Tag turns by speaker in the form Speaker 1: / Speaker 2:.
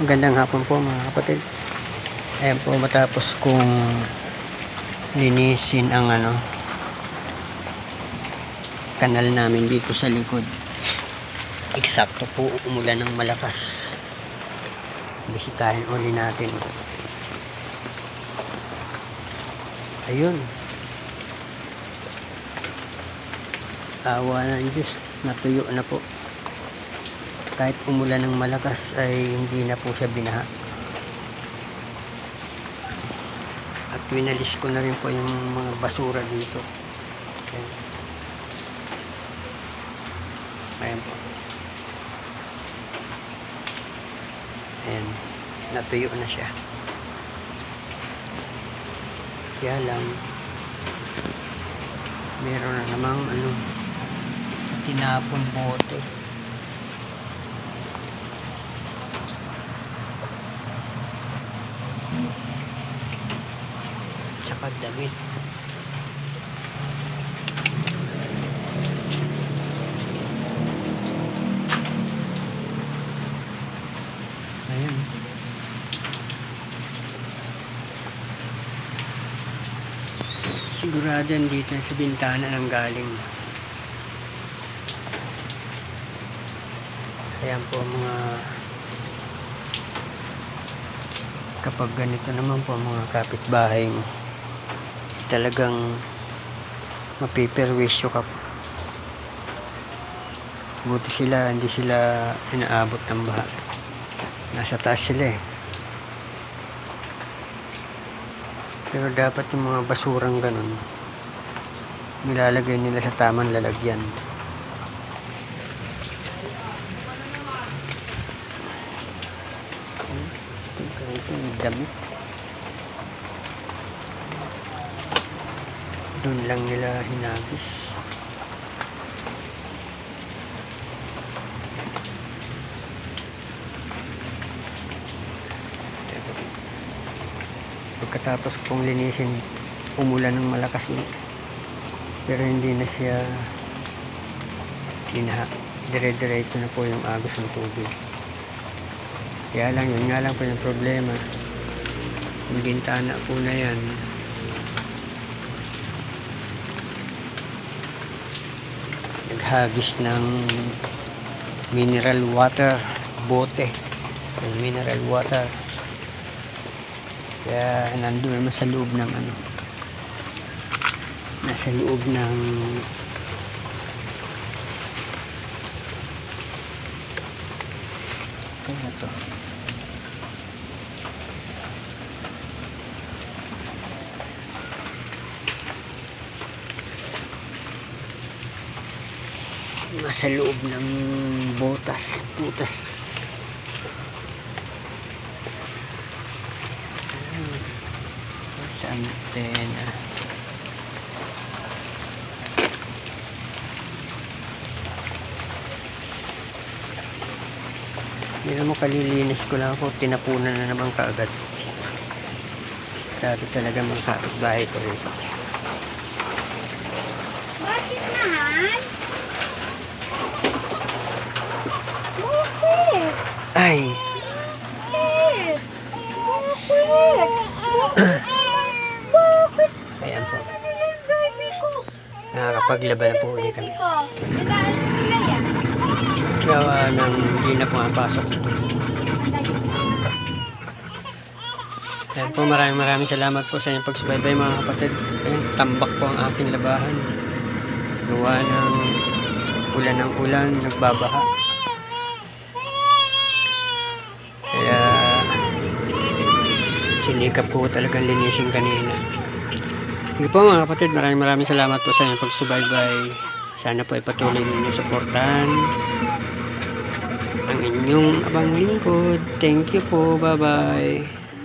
Speaker 1: Magandang hapon po mga kapatid. Ayan po matapos kong linisin ang ano kanal namin dito sa likod. Eksakto po umulan ng malakas. Bisitahin uli natin. Ayun. Awa ng Diyos. Natuyo na po kahit umulan ng malakas ay hindi na po siya binaha. At winalis ko na rin po yung mga basura dito. Ayan, ayan po. Ayan. Natuyo na siya. Kaya lang meron na namang ano tinapon bote damit. Ayan. Sigurado dito sa bintana ng galing. Ayan po mga kapag ganito naman po mga kapitbahay mo talagang mapiperwisyo ka buti sila hindi sila inaabot ng baha. Nasa taas sila eh. Pero dapat yung mga basurang ganun nilalagay nila sa tamang lalagyan. Yung damit doon lang nila hinagis. Pagkatapos kong linisin umulan ng malakas ulit pero hindi na siya binaha dire-diretso na po yung agos ng tubig. Kaya lang yun nga lang po yung problema. Yung bintana po na yan naghagis ng mineral water bote yung mineral water. Kaya nandun naman sa loob ng ano nasa loob ng kaya to nasa loob ng botas putas Ayan. sa antena hindi mo kalilinis ko lang ako tinapunan na naman kaagad grabe talaga mga kapitbahay ko rito
Speaker 2: Bakit mahal? Bakit?
Speaker 1: ay
Speaker 2: Bakit? Bakit? Bakit?
Speaker 1: ayan po
Speaker 2: Yung baby ko.
Speaker 1: Nakakapaglaba na po ulit kami gawa ng hindi na pumapasok Ayan po, maraming maraming salamat po sa inyong pagsubaybay mga kapatid. Ayan, tambak po ang aking labahan. Gawa ng ulan ng ulan, nagbabaha. Kaya sinikap ko talagang linisin kanina. Sige po mga kapatid, maraming maraming salamat po sa inyong pagsubaybay. Sana po ay patuloy ninyo suportahan ang inyong abang lingkod. Thank you po. Bye-bye.